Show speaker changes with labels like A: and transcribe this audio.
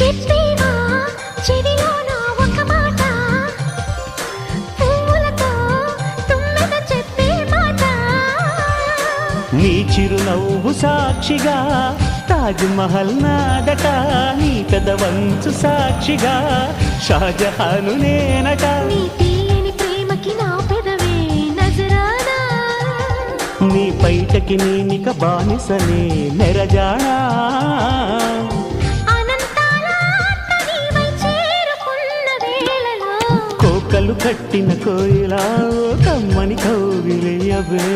A: చెప్పేవా? చెవిలోన ఒక మాట. పువ్వులతో తుమ్మెద చెప్పే మాట.
B: నీ చిరునవ్వు సాక్షిగా తాజ్ మహల్ నాదట నీ పెదవంచు సాక్షిగా షాజహాను నేనట.
A: నీ తీయని ప్రేమకి నా పెదవే నజరానా.
B: నీ పైటకి నేనిక బానిసనే నెరజాడా
A: వేళలో
B: కట్టిన కోయిలా తమ్మని కమ్మని కౌగిలయ్యవే